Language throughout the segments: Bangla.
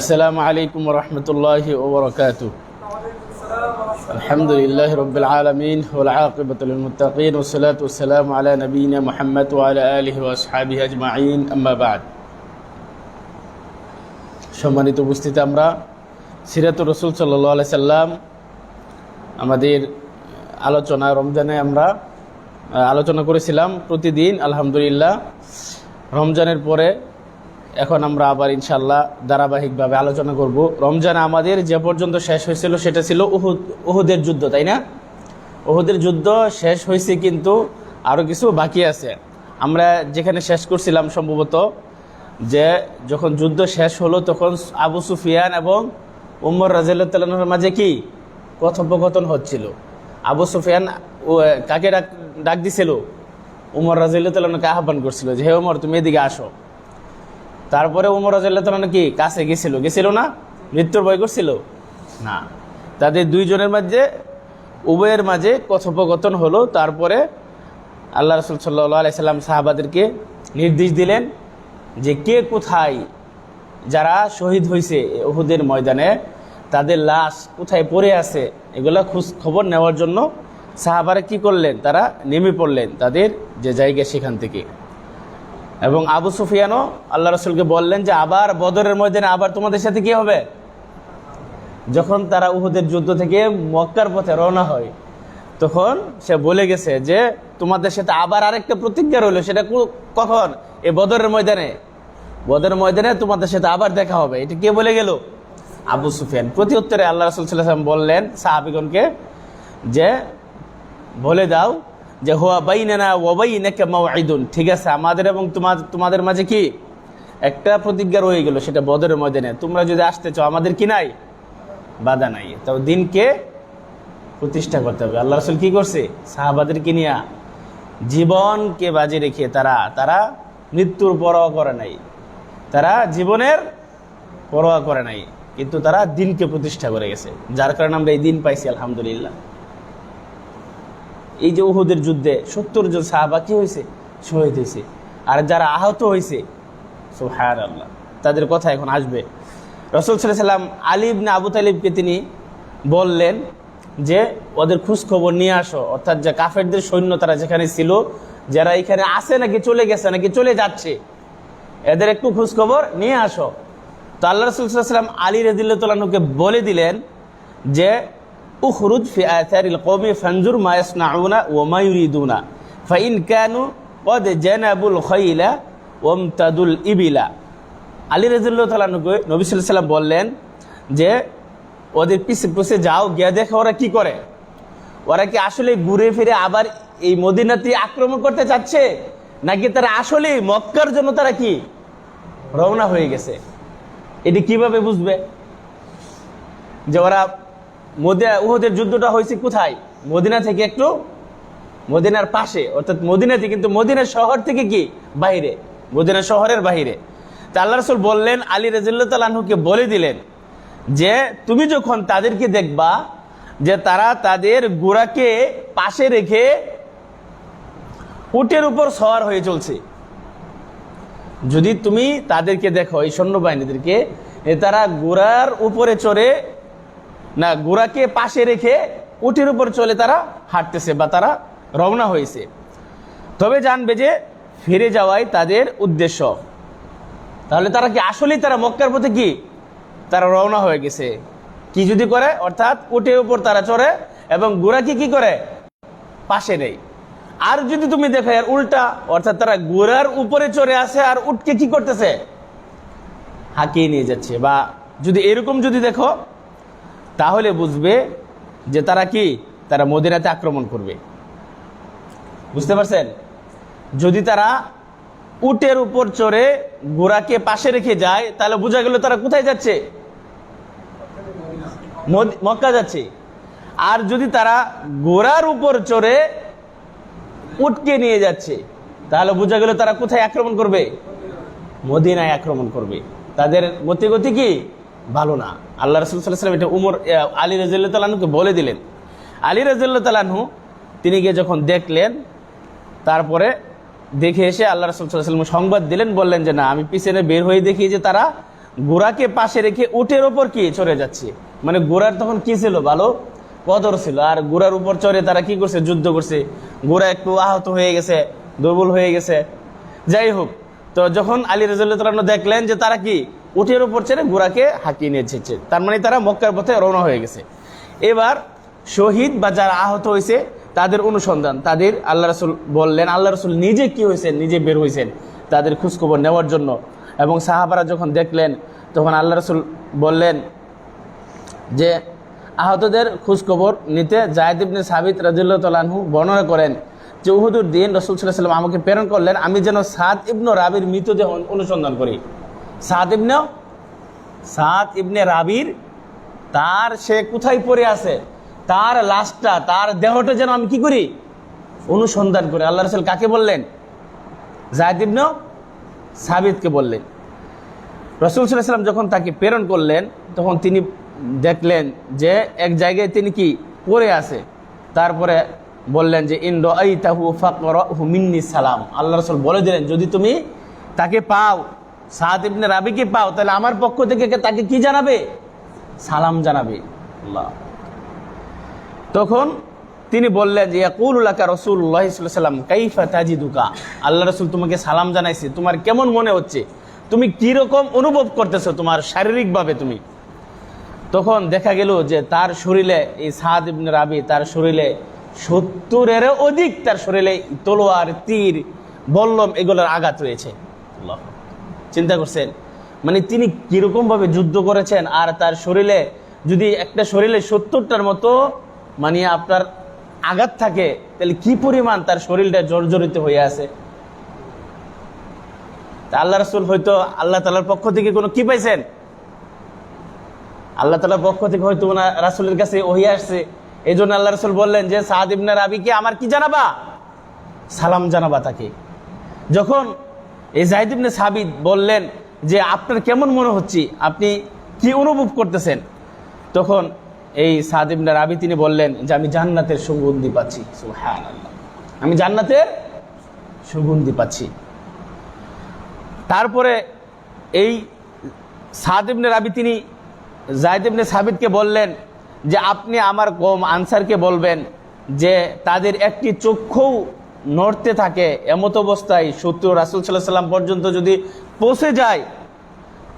আসসালামু আলাইকুম রহমতুল্লাহি ওবরকাত আলহামদুলিল্লাহ রবিল আলমিন আকিবতুলমতিন ওসলাত ওসালাম আলা নবীন মোহাম্মদ আলা আলহি ওসহাবি আজমাইন আম্মাবাদ সম্মানিত উপস্থিত, আমরা সিরাত রসুল সাল্লু আলাই সাল্লাম, আমাদের আলোচনা রমজানে আমরা, আলোচনা করেছিলাম প্রতিদিন, আলহামদুলিল্লাহ। রমজানের পরে এখন আমরা আবার ইনশাল্লাহ ধারাবাহিকভাবে আলোচনা করব। রমজান আমাদের যে পর্যন্ত শেষ হয়েছিল সেটা ছিল উহুদ, উহুদের যুদ্ধ, তাই না? উহুদের যুদ্ধ শেষ হয়েছে কিন্তু আরও কিছু বাকি আছে। আমরা যেখানে শেষ করছিলাম সম্ভবত যে যখন যুদ্ধ শেষ হলো তখন আবু সুফিয়ান এবং উমর রাজিয়াল্লাহর মাঝে কি? কথোপকথন হচ্ছিল। আবু সুফিয়ান কাকে ডাক ডাক দিছিল? উমর রাজিয়াল্লাহকে আহ্বান করছিল যে, হে উমর, তুমি এদিকে আসো। তারপরে উমর রাজিয়াল্লাহ কি? কাছে গেছিল। গেছিল না? মৃত্যুর ভয় করছিল? না। তাদের দুইজনের মাঝে উভয়ের মাঝে কথোপকথন হলো। তারপরে আল্লাহ রসুল সাল্লাহ আলাইসাল্লাম সাহাবাদেরকে নির্দেশ দিলেন যে কে কোথায় যারা শহীদ হয়েছে ওহুদের ময়দানে তাদের লাশ কোথায় পড়ে আছে এগুলো খোঁজ খবর নেওয়ার জন্য সাহাবারা কি করলেন? তারা নেমে পড়লেন তাদের যে জায়গা সেখান থেকে। এবং আবু সুফিয়ানও আল্লাহ রসুলকে বললেন যে, আবার বদরের ময়দানে আবার তোমাদের সাথে কি হবে? যখন তারা উহুদের যুদ্ধ থেকে মক্কার পথে রওনা হয়, তখন সে বলে গেছে যে, তোমাদের সাথে আবার আরেকটা প্রতিজ্ঞা রইল, সেটা কখন? এ বদরের ময়দানে। বদরের ময়দানে তোমাদের সাথে আবার দেখা হবে। এটা কে বলে গেল? আবু সুফিয়ান। প্রতি উত্তরে আল্লাহ রসুল সাল্লাম বললেন সাহাবিগণকে যে, বলে দাও যে হুয়া বাইনানা ওয়াবাইনাকা মাওঈদুন ঠিক আছে, আমাদের এবং তোমার তোমাদের মাঝে কি? একটা প্রতিজ্ঞা রয়ে গেল, সেটা বদরের ময়দানে। তোমরা যদি আসতে চাও, আমাদের কি নাই? বাধা নাই। তো দিনকে প্রতিষ্ঠা করতে হবে। আল্লাহ রসুল কি করছে? সাহাবাদেরকে নিয়ে জীবনকে বাজে রেখে তারা তারা মৃত্যুর পরোয়া করে নাই। তারা জীবনের পরোয়া করে নাই। কিন্তু তারা দিনকে প্রতিষ্ঠা করে গেছে। যার কারণে আমরা এই দিন পাইছি, আলহামদুলিল্লাহ। এই যে উহুদের যুদ্ধে সত্তর জন সাহাবা কি হয়েছে? শহীদ হয়েছে। আর যারা আহত হয়েছে সুহার আল্লাহ তাদের কথা এখন আসবে। রসুল সাল্লাম আলিব না আবু তালিবকে তিনি বললেন যে, ওদের খোঁজ খবর নিয়ে আসো। অর্থাৎ যে কাফেরদের সৈন্য তারা যেখানে ছিল, যারা এখানে আছে নাকি চলে গেছে, নাকি চলে যাচ্ছে, এদের একটু খোঁজ খবর নিয়ে আসো। তো আল্লাহ রসুলাম আলী রদিল্লাহকে বলে দিলেন যে উখরুজ ফি আথারিল কওমি ফানজুর মা ইয়াসনাউনা ওয়া মা ইউরিদুনা। ফাইন কানু কদ জানাবুল খাইলা ওয়ামতাদুল ইবিলা। আলী রাদিয়াল্লাহু তাআলা নবী সাল্লাল্লাহু সাল্লাম বললেন যে, ওদের পিছে পিছে যাও, গিয়ে দেখো ওরা কি করে? ওরা কি আসলে ঘুরে ফিরে আবার এই মদিনাতে আক্রমণ করতে চাচ্ছে? নাকি তারা আসলে মক্কার জন্য তারা কি রওনা হয়ে গেছে? এটি কীভাবে বুঝবে? যে ওরা উহুদের যুদ্ধটা হয়েছে কোথায়? মদিনা থেকে একটু মদিনার পাশে। অর্থাৎ মদিনাতে কিন্তু মদিনা শহর থেকে কি? বাইরে মদিনা শহরের বাইরে তা আল্লাহ রসুল বললেন, আলী তালাহুকে বলে দিলেন যে, তুমি যখন তাদেরকে দেখবা যে তারা তাদের গোড়াকে পাশে রেখে উটের উপর সওয়ার হয়ে চলছে, যদি তুমি তাদেরকে দেখো, এই সৈন্যবাহিনীদেরকে তারা গোড়ার উপরে চড়ে না গোড়াকে পাশে রেখে উটের উপর চলে তারা হাঁটতেছে বা তারা রওনা হয়েছে। তবে জানবে যে ফিরে যাওয়াই তাদের উদ্দেশ্য। তাহলে তারা কি আসলেই তারা মক্কার পথে কি? তারা রওনা হয়ে গেছে। কি যদি করে? অর্থাৎ উটের উপর তারা চড়ে এবং গোড়াকে কি করে? পাশে নেই আর যদি তুমি দেখো এর উল্টা, অর্থাৎ তারা গোড়ার উপরে চড়ে আসে আর উটকে কি করতেছে? হাঁকিয়ে নিয়ে যাচ্ছে। বা যদি এরকম যদি দেখো তাহলে বুঝবে যে তারা কি? তারা মদিনাতে আক্রমণ করবে। বুঝতে পারছেন? যদি তারা উটের উপর চড়ে গোড়াকে পাশে রেখে যায়, তাহলে বোঝা গেল তারা কোথায় যাচ্ছে? মক্কা যাচ্ছে। আর যদি তারা গোড়ার উপর চড়ে উটকে নিয়ে যাচ্ছে, তাহলে বোঝা গেল তারা কোথায় আক্রমণ করবে? মদিনায় আক্রমণ করবে। তাদের গতি গতি কি? ভালো না। আল্লাহ রসুল সাল্লাম এটা উমর আলী রাজিল্লা তালাহুকে বলে দিলেন। আলী রাজিল্লা তিনি গিয়ে যখন দেখলেন, তারপরে দেখে এসে আল্লাহ রসুল সাল্লাম সংবাদ দিলেন, বললেন যে না, আমি পিছনে বের হয়ে দেখি যে তারা গোড়াকে পাশে রেখে উটের ওপর কি চড়ে যাচ্ছে। মানে গোড়ার তখন কি ছিল ভালো? কদর ছিল। আর গোড়ার উপর চড়ে তারা কি করছে? যুদ্ধ করছে। গোড়া একটু আহত হয়ে গেছে, দুর্বল হয়ে গেছে। যাই হোক, তো যখন আলী রাজু দেখলেন যে তারা কি উটের উপর চেড়ে গোড়াকে হাঁকিয়ে নিয়ে এসেছে। তার মানে তারা মক্কার পথে রওনা হয়ে গেছে। এবার শহীদ বা যারা আহত হয়েছে, তাদের অনুসন্ধান, তাদের আল্লাহ রসুল বললেন, আল্লাহ রসুল নিজে কি হয়েছেন, নিজে বের হয়েছেন, তাদের খোঁজখবর নেওয়ার জন্য। এবং সাহাবারা যখন দেখলেন, তখন আল্লাহ রসুল বললেন যে, আহতদের খোঁজখবর নিতে জায়দ ইবনে সাবিত রাজিল্লাহ তালাহু বর্ণনা করেন যে, উহুদুর দিন রসুল সাল্লাহ সাল্লাম আমাকে প্রেরণ করলেন, আমি যেন সাদ ইবনু রাবির মৃতদেহ অনুসন্ধান করি। সাদ ইবনে সাদ ইবনে রাবির, তার সে কোথায় পড়ে আছে? তার লাশটা, তার দেহটা যেন আমি কি করি? অনুসন্ধান করে। আল্লাহ রসুল কাকে বললেন? জায়দ ইবনে সাবিতকে বললেন। রসুল সাল্লাম যখন তাকে প্রেরণ করলেন, তখন তিনি দেখলেন যে এক জায়গায় তিনি কি পড়ে আছে। তারপরে বললেন যে ইন্দ্র আই তাহু ফাকরহু মিন্নি সালাম। আল্লাহ রসুল বলে দিলেন, যদি তুমি তাকে পাও সাদ ইবনে রাবিকে পাও, তাহলে আমার পক্ষ থেকে তাকে কি জানাবে? সালাম জানাবে। তখন তিনি বললেন যে ইয়াকুল্লাকা রসুল্লাহ সাল্লাম কাইফা তাজিদুকা? আল্লাহ রসুল তোমাকে সালাম জানাইছে। তোমার কেমন মনে হচ্ছে? তুমি কীরকম অনুভব করতেছো তোমার শারীরিকভাবে তুমি? তখন দেখা গেল যে তার শরীরে, এই সাদ ইবনে রাবি তার শরীরে সত্তরেরও অধিক তার শরীরে তলোয়ার, তীর, বল্লম এগুলোর আঘাত রয়েছে। আল্লাহ। চিন্তা করছেন? মানে তিনি কীরকম ভাবে যুদ্ধ করেছেন আর তার শরীরে যদি একটা শরীরে সত্তরটার মতো মানে আপনার আঘাত থাকে, তাহলে কি পরিমাণ তার শরীরটা জর্জরিত হয়ে আছে? তা আল্লাহ রসুল হয়তো আল্লাহ তালার পক্ষ থেকে কোনো কি পাইছেন? আল্লাহ তালার পক্ষ থেকে হয়তো ওনার রাসুলের কাছে ওহি আসছে। এই জন্য আল্লাহ রসুল বললেন যে, সাদ ইবনা রাবিকে আমার কি জানাবা? সালাম জানাবা তাকে। যখন এই জাহিদ ইবনে সাবিদ বললেন যে, আপনার কেমন মনে হচ্ছে? আপনি কি অনুভব করতেছেন? তখন এই সাদ ইবনে রাবি তিনি বললেন যে, আমি জান্নাতের সুগন্ধি পাচ্ছি। সুবহানাল্লাহ। আমি জান্নাতের সুগন্ধি পাচ্ছি। তারপরে এই সাদ ইবনে রাবি তিনি জায়দ ইবনে সাবিদকে বললেন যে, আপনি আমার কম আনসারকে বলবেন যে, তাদের একটি চক্ষু নড়তে থাকে, এমত অবস্থায় সত্য রাসুল সাল্লাহ সাল্লাম পর্যন্ত যদি পৌঁছে যায়,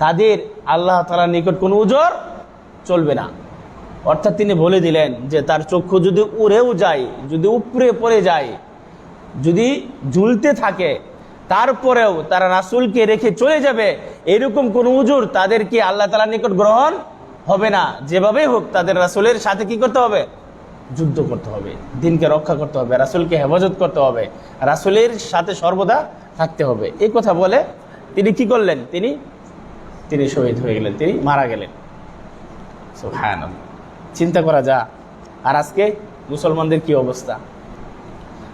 তাদের আল্লাহ তালার নিকট কোনো উজর চলবে না। অর্থাৎ তিনি বলে দিলেন যে, তার চক্ষু যদি উড়েও যায়, যদি উপরে পড়ে যায়, যদি ঝুলতে থাকে, তারপরেও তারা রাসুলকে রেখে চলে যাবে, এরকম কোন উজুর তাদেরকে আল্লাহ তালার নিকট গ্রহণ হবে না। যেভাবেই হোক, তাদের রাসুলের সাথে কি করতে হবে? যুদ্ধ করতে হবে, দিনকে রক্ষা করতে হবে, রাসুলকে হেফাজত করতে হবে, রাসুলের সাথে সর্বদা থাকতে হবে। এই কথা বলে তিনি কি করলেন? তিনি তিনি শহীদ হয়ে গেলেন, তিনি মারা গেলেন। হ্যাঁ চিন্তা করা যা, আর আজকে মুসলমানদের কি অবস্থা?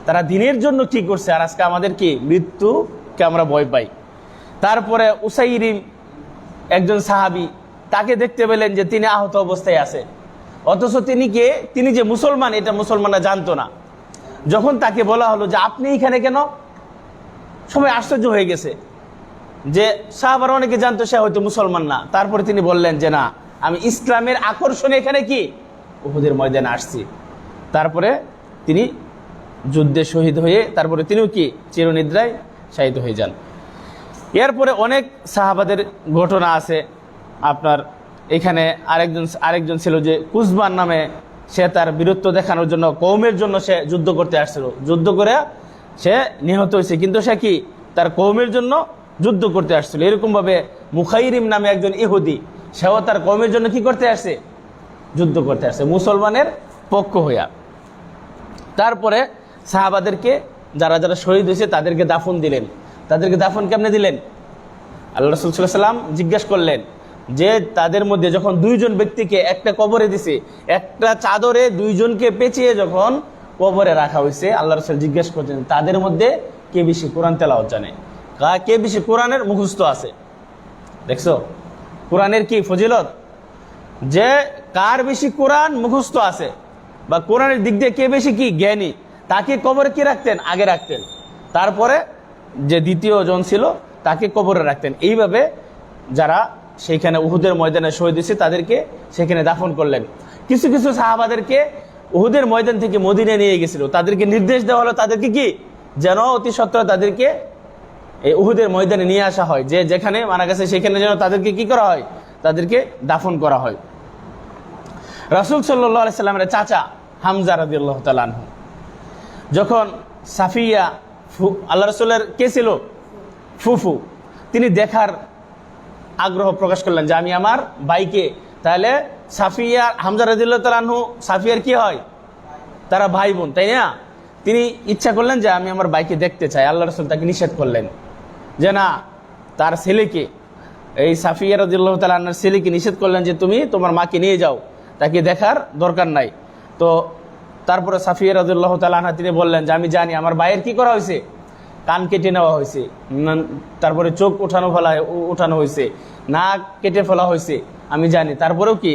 তারা দিনের জন্য কি করছে, আর আজকে আমাদের কি মৃত্যুকে আমরা ভয় পাই? তারপরে উসাইরিম একজন সাহাবি তাকে দেখতে পেলেন যে তিনি আহত অবস্থায় আছে। অথচ তিনি কে? তিনি যে মুসলমান, এটা মুসলমানরা জানতো না। যখন তাকে বলা হলো যে, আপনি এখানে কেন? সবাই আশ্চর্য হয়ে গেছে। যে সাহাবার অনেকে জানতো সে হয়তো মুসলমান না। তারপরে তিনি বললেন যে, না, আমি ইসলামের আকর্ষণে এখানে কি? উহুদের ময়দানে আসছি। তারপরে তিনি যুদ্ধে শহীদ হয়ে, তারপরে তিনিও কি? চিরনিদ্রায় শাহিত হয়ে যান। এরপরে অনেক সাহাবাদের ঘটনা আছে। আপনার এখানে আরেকজন আরেকজন ছিল যে কুসবান নামে সে তার বীরত্ব দেখানোর জন্য, কৌমের জন্য সে যুদ্ধ করতে আসছিল। যুদ্ধ করে সে নিহত হয়েছে। কিন্তু সে কি তার কৌমের জন্য যুদ্ধ করতে আসছিল? এরকমভাবে মুখাইরিম নামে একজন ইহুদি, সেও তার কৌমের জন্য কি করতে আসছে? যুদ্ধ করতে আসছে, মুসলমানের পক্ষ হইয়া। তারপরে সাহাবাদেরকে, যারা যারা শহীদ হয়েছে, তাদেরকে দাফন দিলেন। তাদেরকে দাফন কেমনে দিলেন? আল্লাহ রসুল সাল্লাম জিজ্ঞাসা করলেন যে তাদের মধ্যে যখন দুইজন ব্যক্তিকে একটা কবরে দিছে, একটা চাদরে দুইজনকে পেঁচিয়ে যখন কবরে রাখা হয়েছে, আল্লাহ রসুল জিজ্ঞেস করছেন, তাদের মধ্যে কে বেশি কোরআন তেলাওয়াত জানে? কা- কে বেশি কোরআনের মুখস্থ আছে? দেখছ? কোরআনের কি ফজিলত? যে কার বেশি কোরআন মুখস্থ আছে বা কোরআনের দিক দিয়ে কে বেশি কি জ্ঞানী, তাকে কবরে কি রাখতেন? আগে রাখতেন। তারপরে যে দ্বিতীয় জন ছিল, তাকে কবরে রাখতেন। এইভাবে যারা সেইখানে উহুদের ময়দানে শহীদ হয়েছে তাদেরকে সেখানে দাফন করলেন। কিছু কিছু সাহাবাদেরকে উহুদের ময়দান থেকে মদিনে নিয়ে গেছিল। তাদেরকে নির্দেশ দেওয়া হলো, তাদেরকে কি? যেন অতি সত্ত্বর তাদেরকে এই উহুদের ময়দানে নিয়ে আসা হয়। যে যেখানে মারা গেছে, সেখানে যেন তাদেরকে কি করা হয়? তাদেরকে দাফন করা হয়। রাসুল সাল্লামের চাচা হামজা রাদিউল্লাহ তালানহু যখন সাফিয়া ফু আল্লাহ রসুলের কে ছিল? ফুফু। তিনি দেখার আগ্রহ প্রকাশ করলেন যে আমি আমার বাইকে তাহলে সাফিয়া, হামজা রাদিউল্লাহ তালানহু সাফিয়ার কি হয়? তারা ভাই বোন, তাই না? তিনি ইচ্ছা করলেন যে আমি আমার বাইকে দেখতে চাই। আল্লাহ রসুল তাকে নিষেধ করলেন যে না, তার ছেলেকে, এই সাফিয়া রাদিউল্লাহ তালান্নার ছেলেকে নিষেধ করলেন যে তুমি তোমার মাকে নিয়ে যাও, তাকে দেখার দরকার নাই। তো তারপরে সাফিয়া রাদিউল্লাহ তালাহা তিনি বললেন যে আমি জানি আমার ভাইয়ের কি করা হয়েছে? কান কেটে নেওয়া হয়েছে। তারপরে চোখ উঠানো ফেলা উঠানো হয়েছে। নাক কেটে ফেলা হয়েছে, আমি জানি। তারপরেও কি?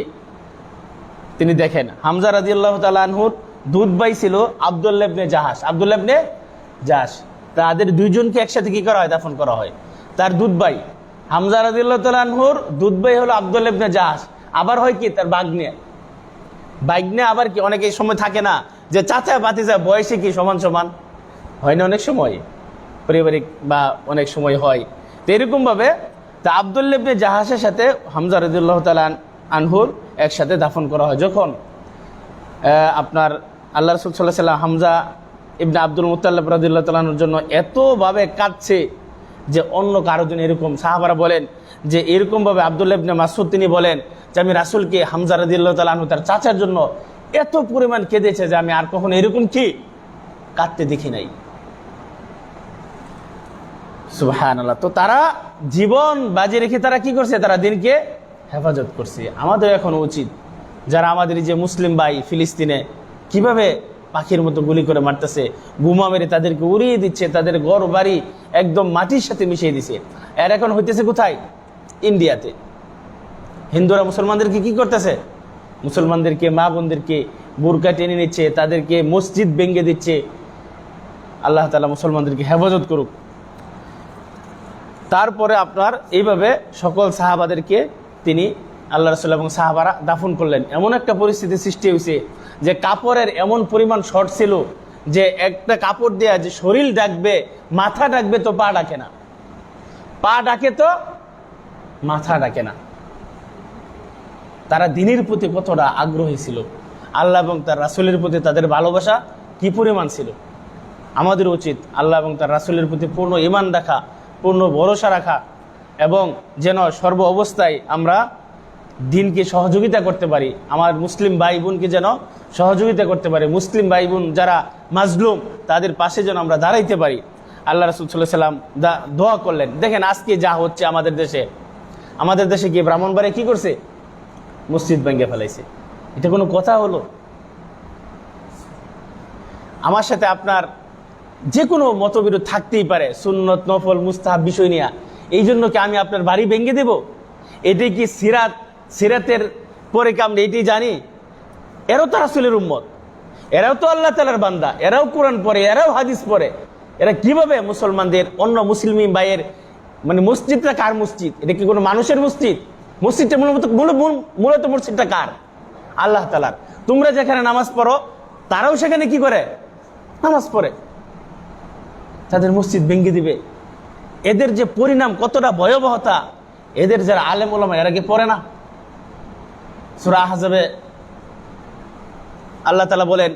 তিনি দেখেন। হামজা রাজিয়াল্লাহ তালানহুর দুধ ভাই ছিল আবদুল্লাবনে জাহাজ আবদুল্লাবনে জাহাজ তাদের দুইজনকে একসাথে কি করা হয়? দাফন করা হয়। তার দুধ ভাই হামজা রাজিয়াল্লাহ তালানহুর দুধ ভাই হলো আবদুল্লাবনে জাহাজ আবার হয় কি? তার বাগ্নে। বাগ্নে আবার কি? অনেকে সময় থাকে না যে চাচা বাতিজা বয়সে কি সমান সমান? হয় না অনেক সময়? পারিবারিক বা অনেক সময় হয়। তো এরকমভাবে তা আবদুল্লেবনে জাহাজের সাথে হামজা রদুল্লাহ তালান আনহুর একসাথে দাফন করা হয়। যখন আপনার আল্লাহ রসুল সাল্লাহ সাল্লাম হামজা ইবনে আব্দুল মুতাল্লাব রাদিল্লাহ তালানোর জন্য এতভাবে কাঁদছে যে অন্য কারও জন্য এরকম সাহাবারা বলেন যে এরকমভাবে আবদুল্লাহ ইবনে মাসুদ তিনি বলেন যে আমি রাসুলকে হামজা রাদিল্লাহ তালাহু তার চাচার জন্য এত পরিমাণ কেঁদেছে যে আমি আর কখনো এরকম কি কাঁদতে দেখি নাই। আল্লাহ তো তারা জীবন বাজি রেখে তারা কি করছে? তারা দিনকে হেফাজত করছে। আমাদের এখন উচিত যারা আমাদের যে মুসলিম ভাই ফিলিস্তিনে কীভাবে পাখির মতো গুলি করে মারতেছে, বোমা মেরে তাদেরকে উড়িয়ে দিচ্ছে, তাদের ঘর, বাড়ি একদম মাটির সাথে মিশিয়ে দিছে। এর এখন হইতেছে কোথায়? ইন্ডিয়াতে। হিন্দুরা মুসলমানদেরকে কি করতেছে? মুসলমানদেরকে, মা বোনদেরকে বুরকা টেনে নিচ্ছে, তাদেরকে মসজিদ ভেঙে দিচ্ছে। আল্লাহ তালা মুসলমানদেরকে হেফাজত করুক। তারপরে আপনার এইভাবে সকল সাহাবাদেরকে তিনি আল্লাহ রসুল এবং সাহাবারা দাফন করলেন। এমন একটা পরিস্থিতি সৃষ্টি হয়েছে যে কাপড়ের এমন পরিমাণ শর্ট ছিল যে একটা কাপড় দেয়া যে শরীর ডাকবে, মাথা ডাকবে তো পা ডাকে না। পা ডাকে তো মাথা ডাকে না। তারা দিনের প্রতি কতটা আগ্রহী ছিল। আল্লাহ এবং তার রাসুলের প্রতি তাদের ভালোবাসা কি পরিমাণ ছিল? আমাদের উচিত আল্লাহ এবং তার রাসুলের প্রতি পূর্ণ ইমান রাখা পূর্ণ ভরসা রাখা এবং যেন সর্ব অবস্থায় আমরা দিনকে সহযোগিতা করতে পারি, আমার মুসলিম ভাই বোনকে যেন সহযোগিতা করতে পারি, মুসলিম ভাই বোন যারা মাজলুম, তাদের পাশে যেন আমরা দাঁড়াইতে পারি। আল্লাহ রসুল সাল্লাহ সাল্লাম দা- দোয়া করলেন। দেখেন, আজকে যা হচ্ছে আমাদের দেশে। আমাদের দেশে গিয়ে ব্রাহ্মণবাড়ি কি করছে? মসজিদ ভেঙে ফেলাইছে। এটা কোনো কথা হলো? আমার সাথে আপনার যে কোনো মতবিরোধ থাকতেই পারে, সুন্নত, নফল, মুস্তাহাব বিষয় নিয়ে। এই জন্য কি আমি আপনার বাড়ি ভেঙে দেব? এটাই কি সিরাত, সিরাতের পরে কি আমরা এটি জানি? এরাও তো রাসুলের উম্মত। এরাও তো আল্লাহ তালার বান্দা। এরাও কোরআন পড়ে, এরাও হাদিস পড়ে। এরা কীভাবে মুসলমানদের, অন্য মুসলিম ভাইয়ের মানে মসজিদটা কার মসজিদ? এটা কি কোনো মানুষের মসজিদ? মসজিদটা মূলত মূলত মসজিদটা কার? আল্লাহ তালার তোমরা যেখানে নামাজ পড়ো, তারাও সেখানে কি করে? নামাজ পড়ে। তাদের মসজিদ ভেঙে দিবে। এদের যে পরিণাম কতটা ভয়াবহতা, এদের যারা আলেম ওলামা, এরা কি পড়ে না? সুরা হাজাবে আল্লাহ তালা বলেন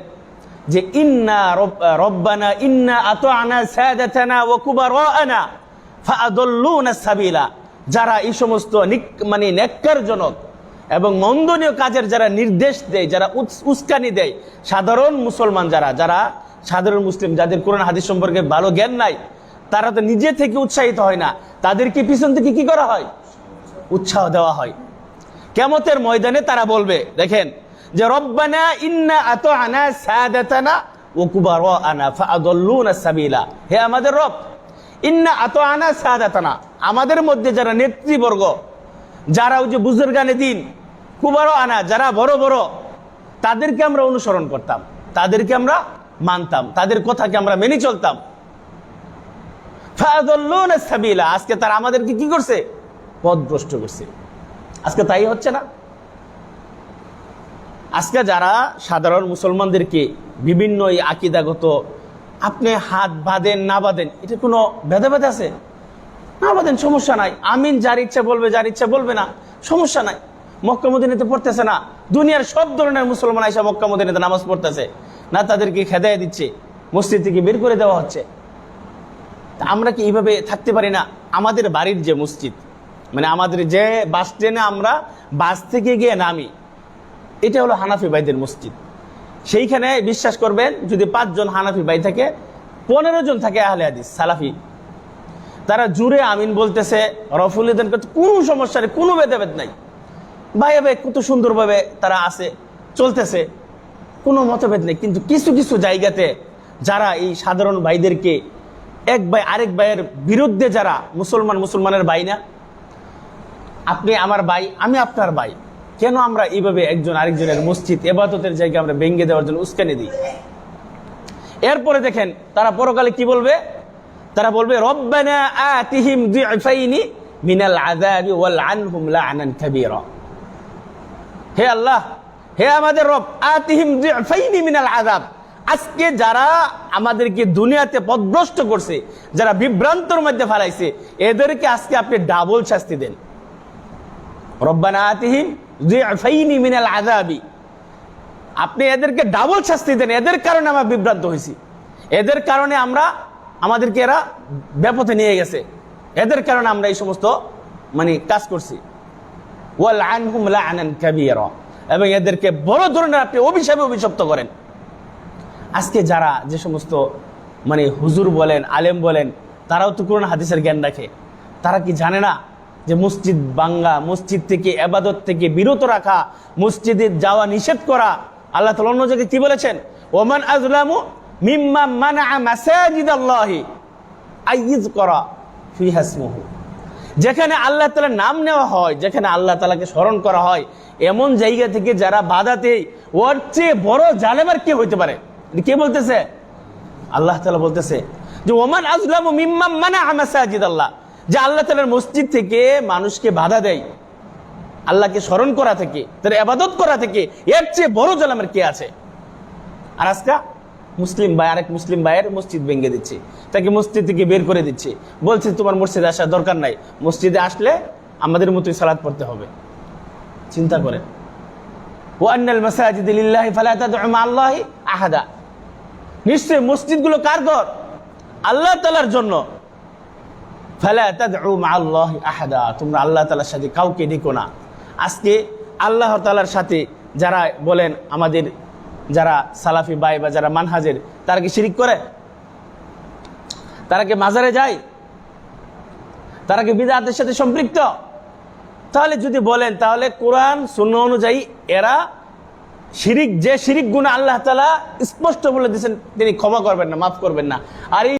যে, ইন্না রব- রব্বানা ইন্না আতো আনা সাদাতানা ও কুবারানা ফাআদাল্লুনা সাবিলা। যারা এই সমস্ত মানে নেককারজনক এবং মন্দনীয় কাজের যারা নির্দেশ দেয়, যারা উস্কানি দেয়, সাধারণ মুসলমান যারা যারা সাধারণ মুসলিম যাদের কোরআন হাদিস সম্পর্কে ভালো জ্ঞান নাই, তারা তো নিজে থেকে উৎসাহিত হয় না। তাদেরকে পিছন থেকে কি করা হয়? উৎসাহ দেওয়া হয়। কেমতের ময়দানে তারা বলবে, দেখেন যে, রব্বানা ইন্না আতো আনা সাদাতানা ও কুবার আনা ফাআদাল্লুনা সাবিলা। হে আমাদের রব, ইন্না আতো আনা সাদাতানা। আমাদের মধ্যে যারা নেতৃবর্গ, যারা ওই যে বুজুর্গানে দিন কুবারো আনা যারা বড় বড়, তাদেরকে আমরা অনুসরণ করতাম। তাদেরকে আমরা মানতাম, তাদের কথাকে আমরা মেনে চলতাম। আজকে তারা আমাদেরকে কি করছে? পথভ্রষ্ট করছে। আজকে তাই হচ্ছে না? আজকে যারা সাধারণ মুসলমানদেরকে বিভিন্ন এই আকিদাগত, আপনি হাত বাঁধেন, না বাঁধেন এটা কোনো ভেদাভেদ আছে? না বাঁধেন, সমস্যা নাই। আমিন যার ইচ্ছা বলবে, যার ইচ্ছা বলবে না, সমস্যা নাই। মক্কা মদিনাতে পড়তেছে না। দুনিয়ার সব ধরনের মুসলমান আইসা মক্কামদিনীতে নামাজ পড়তেছে। না তাদেরকে খেদায় দিচ্ছে, মসজিদ থেকে বের করে দেওয়া হচ্ছে। আমরা কি এইভাবে থাকতে পারি না? আমাদের বাড়ির যে মসজিদ মানে আমাদের যে বাস ট্রেনে আমরা বাস থেকে গিয়ে নামি, এটা হলো হানাফি ভাইদের মসজিদ। সেইখানে বিশ্বাস করবেন, যদি পাঁচজন হানাফি ভাই থাকে, পনেরো জন থাকে আহলে হাদিস, সালাফি। তারা জুড়ে আমিন বলতেছে, রফুল ইদান করতে কোনো সমস্যা নেই কোনো ভেদাভেদ নাই। ভাই ভাই, কত সুন্দরভাবে তারা আছে, চলতেছে। কোনো মতভেদ নেই। কিন্তু কিছু কিছু জায়গাতে যারা এই সাধারণ ভাইদেরকে এক ভাই, আরেক ভাইয়ের বিরুদ্ধে যারা মুসলমান মুসলমানের ভাই না, আপনি আমার ভাই, আমি আপনার ভাই, কেন আমরা এইভাবে একজন আরেকজনের মসজিদ, এবাদতের জায়গায় আমরা ভেঙ্গে দেওয়ার জন্য উস্কানি দিই? এরপরে দেখেন, তারা পরকালে কি বলবে? তারা বলবে, রব্বানা ওয়াল হে আল্লাহ হে আমাদের রব, আতিহিম মিনাল আযাব। আজকে যারা আমাদেরকে দুনিয়াতে পদভ্রষ্ট করছে, যারা বিভ্রান্তর মধ্যে ফেলাইছে, এদেরকে আজকে আপনি ডাবল শাস্তি দেন। রব্বানা আতিহিম দুইফাইনি মিনাল আযাবি। আপনি এদেরকে ডাবল শাস্তি দেন, এদের কারণে আমরা বিভ্রান্ত হয়েছি। এদের কারণে আমরা, আমাদেরকে এরা ব্যাপথে নিয়ে গেছে। এদের কারণে আমরা এই সমস্ত মানে কাজ করছি। ওয়াল আনহুম লাআনান কাবীরা। এবং এদেরকে বড় ধরনের আপনি অভিশাপে অভিশপ্ত করেন। আজকে যারা যে সমস্ত মানে হুজুর বলেন, আলেম বলেন, তারাও তো কোরআন হাদিসের জ্ঞান রাখে। তারা কি জানে না যে মসজিদ বাঙ্গা মসজিদ থেকে এবাদত থেকে বিরত রাখা, মসজিদে যাওয়া নিষেধ করা, আল্লাহ তাআলা অন্য জায়গায় কি বলেছেন? ওমান আজলামু মিম্মা মানা মাসাজিদ আল্লাহি আইয়িজ করা ফি হাসমুহু যেখানে আল্লাহ তালার নাম নেওয়া হয়, যেখানে আল্লাহ তালাকে স্মরণ করা হয়, এমন জায়গা থেকে যারা বাধাতে ওর চেয়ে বড় জালেমার কে হইতে পারে? কে বলতেছে? আল্লাহ তালা বলতেছে যে, ওমান আজলাম মিম্মাম মানে মাসাজিদ আল্লাহ যে আল্লাহ তালার মসজিদ থেকে মানুষকে বাধা দেয়, আল্লাহকে স্মরণ করা থেকে তার আবাদত করা থেকে, এর চেয়ে বড় জালামের কে আছে? আর আজকা মুসলিম ভাই, আরেক মুসলিম ভাইয়ের মসজিদ ভেঙে দিচ্ছে। তাকে মসজিদ থেকে বের করে দিচ্ছে। বলছে, তোমার মসজিদে আসার দরকার নাই। মসজিদে আসলে আমাদের মতোই সালাদ পড়তে হবে। চিন্তা করে ওয়ান্নাল মাসাজিদ লিল্লাহি ফালা তাদউ আল্লাহি আহাদা। নিশ্চয় মসজিদগুলো কার ঘর? আল্লাহ তাআলার জন্য। ফালা তাদউ আল্লাহি আহাদা। তোমরা আল্লাহ তাআলার সাথে কাউকে ডেকো না। আজকে আল্লাহ তাআলার সাথে যারা বলেন, আমাদের যারা সালাফি বাই বা যারা মানহাজের, তারা কি শিরিক করে? তারা কি মাজারে যায়? তারা কি বিদাতের সাথে সম্পৃক্ত? তাহলে যদি বলেন, তাহলে কোরআন শূন্য অনুযায়ী এরা শিরিক, যে শিরিক গুণ আল্লাহ তালা স্পষ্ট বলে দিয়েছেন, তিনি ক্ষমা করবেন না, মাফ করবেন না। আর এই